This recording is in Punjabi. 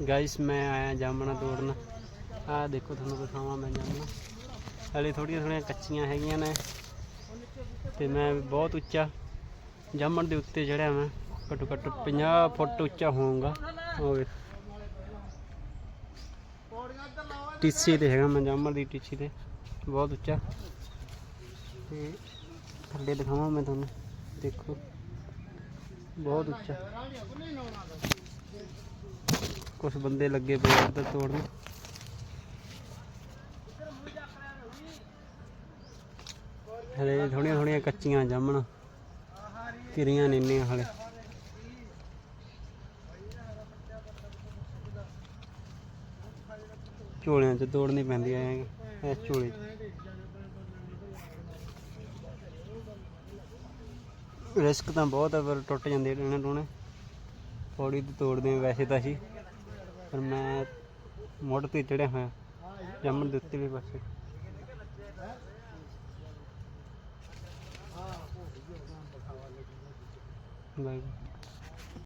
ਗਾਇਸ ਮੈਂ ਆਇਆ ਜਾਮਣਾ ਤੋੜਨ। ਆਹ ਦੇਖੋ ਤੁਹਾਨੂੰ ਦਿਖਾਵਾਂ ਮੈਂ ਜਾਮਣਾ। ਹਲੇ ਥੋੜੀਆਂ ਥੋੜੀਆਂ ਕੱਚੀਆਂ ਹੈਗੀਆਂ ਨੇ ਤੇ ਮੈਂ ਬਹੁਤ ਉੱਚਾ ਜਾਮਣ ਦੇ ਉੱਤੇ ਚੜਿਆ ਮੈਂ। ਘੱਟੋ ਘੱਟ 50 ਫੁੱਟ ਉੱਚਾ ਹੋਊਗਾ। ਹੋਵੇ ਟੀਸੀ ਤੇ ਹੈਗਾ ਮੈਂ ਜਾਮਣ ਦੀ ਟੀਸੀ ਤੇ। ਬਹੁਤ ਉੱਚਾ। ਤੇ ਥੱਲੇ ਦਿਖਾਵਾਂ ਮੈਂ ਤੁਹਾਨੂੰ। ਦੇਖੋ। ਬਹੁਤ ਉੱਚਾ। ਕੁਝ ਬੰਦੇ ਲੱਗੇ ਪਏ ਆ ਤੋੜਨ। ਹਲੇ ਥੋੜੀਆਂ ਥੋੜੀਆਂ ਕੱਚੀਆਂ ਜਾਮਣ ਕਿਰੀਆਂ ਨੇ ਇੰਨੀਆਂ ਹਲੇ। ਝੋਲਿਆਂ 'ਚ ਤੋੜਨੀ ਪੈਂਦੀ ਐ ਇਸ ਝੋਲੇ ਰਿਸਕ ਤਾਂ ਬਹੁਤ ਹੈ ਪਰ ਟੁੱਟ ਜਾਂਦੇ ਟੂਣੇ ਟੂਣੇ ਪੌੜੀ ਤੇ ਤੋੜਦੇ ਵੈਸੇ ਤਾਂ ਅਸੀਂ ਪਰ ਮੈਂ ਮੁੱਢ ਤੇ ਚੜਿਆ ਹੋਇਆ। ਜੰਮਣ ਦੇ ਉੱਤੇ ਵੀ ਪਾਸੇ ਬਾਈ।